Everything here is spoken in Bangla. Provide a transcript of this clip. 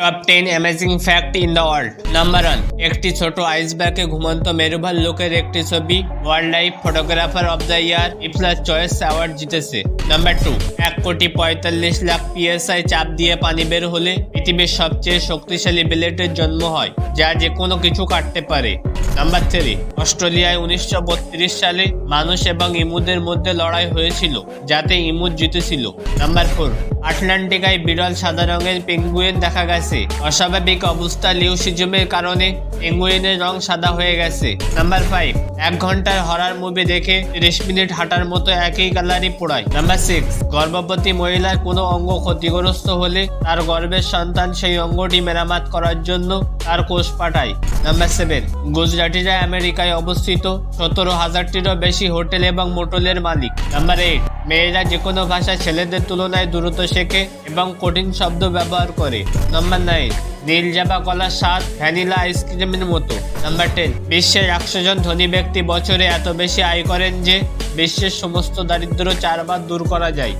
Top ten amazing fact in the world number one একটি ছোট আইসব্যাগে ঘুমন্ত মেরুভাল লোকের একটি ছবি world life photographer of the year ইফলাস choice award জিতেছে। নাম্বার টু এক কোটি পঁয়তাল্লিশ লাখ পিএসআই চাপ দিয়ে পানি বের হলে পৃথিবীর সবচেয়ে শক্তিশালী বিলেটের জন্ম হয়, যা যে কোনো কিছু কাটতে পারে। নাম্বার থ্রি অস্ট্রেলিয়ায় উনিশশো বত্রিশ সালে মানুষ এবং ইমুদের মধ্যে লড়াই হয়েছিল, যাতে ইমুদ জিতেছিল। নাম্বার ফোর আটলান্টিকায় বিরল সাদা রঙের পেঙ্গুইন দেখা গেছে। অস্বাভাবিক অবস্থা লিউসিজমের কারণে পেঙ্গুইনের রং সাদা হয়ে গেছে। নাম্বার ফাইভ এক ঘণ্টার হরার মুভি দেখে তিরিশ মিনিট হাঁটার মতো একই গ্যালারি পোড়ায়। নাম্বার সিক্স গর্ভবতী মহিলার কোনো অঙ্গ ক্ষতিগ্রস্ত হলে তার গর্ভের সন্তান সেই অঙ্গটি মেরামত করার জন্য তার কোষ পাঠায়। নাম্বার সেভেন গুজরাটিরা আমেরিকায় অবস্থিত। সতেরো হাজারটিরও বেশি হোটেল এবং মোটলের মালিক। নাম্বার এইট মেয়েরা যে কোনো ভাষা ছেলেদের তুলনায় দ্রুত শেখে এবং কঠিন শব্দ ব্যবহার করে। নাম্বার নাইন নীল জাবা কলার স্বাদ, ভ্যানিলা আইসক্রিমের মতো। নাম্বার টেন বিশ্বের একশো জন ধনী ব্যক্তি বছরে এত বেশি আয় করেন যে বিশ্বের সমস্ত দারিদ্র চারবার দূর করা যায়।